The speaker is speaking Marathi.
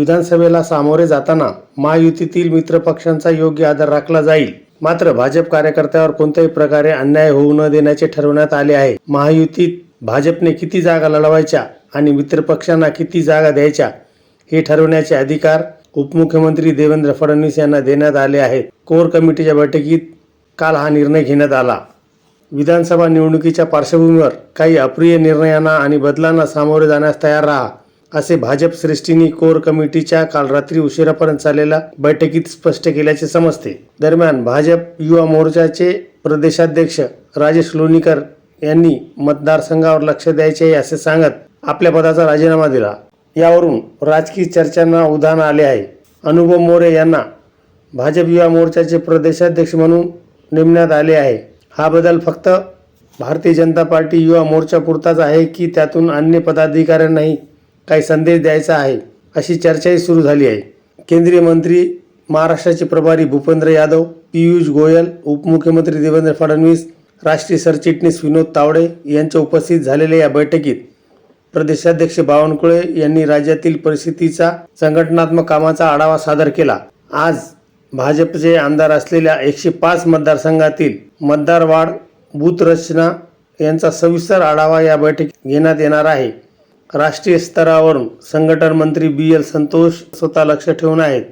विधानसभेला सामोरे जाताना महायुतीतील मित्रपक्षांचा योग्य आदर राखला जाईल. मात्र भाजप कार्यकर्त्यावर कोणत्याही प्रकारे अन्याय होऊ न देण्याचे ठरवण्यात आले आहे. महायुतीत भाजपने किती जागा लढवायच्या आणि मित्रपक्षांना किती जागा द्यायच्या हे ठरवण्याचे अधिकार उपमुख्यमंत्री देवेंद्र फडणवीस यांना देण्यात आले आहेत. कोर कमिटीच्या बैठकीत काल हा निर्णय घेण्यात आला. विधानसभा निवडणुकीच्या पार्श्वभूमीवर काही अप्रिय निर्णयांना आणि बदलांना सामोरे जाण्यास तयार राहा. असे भाजप श्रेष्ठींनी कोर कमिटीच्या काल रात्री उशिरापर्यंत चाललेल्या बैठकीत स्पष्ट केल्याचे समजते. दरम्यान भाजप युवा मोर्चाचे प्रदेशाध्यक्ष राजेश लोणीकर यांनी मतदारसंघावर लक्ष द्यायचे आहे असे सांगत आपल्या पदाचा राजीनामा दिला. यावरून राजकीय चर्चांना उधाण आले आहे. अनुभव मोरे यांना भाजप युवा मोर्चाचे प्रदेशाध्यक्ष म्हणून नेमण्यात आले आहे. हा बदल फक्त भारतीय जनता पार्टी युवा मोर्चा पुरताच आहे की त्यातून अन्य पदाधिकाऱ्यांनाही काही संदेश द्यायचा आहे अशी चर्चाही सुरू झाली आहे. केंद्रीय मंत्री महाराष्ट्राचे प्रभारी भूपेंद्र यादव पियुष गोयल उपमुख्यमंत्री देवेंद्र फडणवीस राष्ट्रीय सरचिटणीस विनोद तावडे यांच्या उपस्थित झालेल्या या बैठकीत प्रदेशाध्यक्ष बावनकुळे यांनी राज्यातील परिस्थितीचा संघटनात्मक कामाचा आढावा सादर केला. आज भाजपचे आमदार असलेल्या एकशे पाच मतदारसंघातील मतदार वाढ बूथ रचना यांचा सविस्तर आढावा या बैठकीत घेण्यात येणार आहे. राष्ट्रीय स्तरावरून संघटन मंत्री बी एल संतोष स्वतः लक्ष ठेवून आहेत.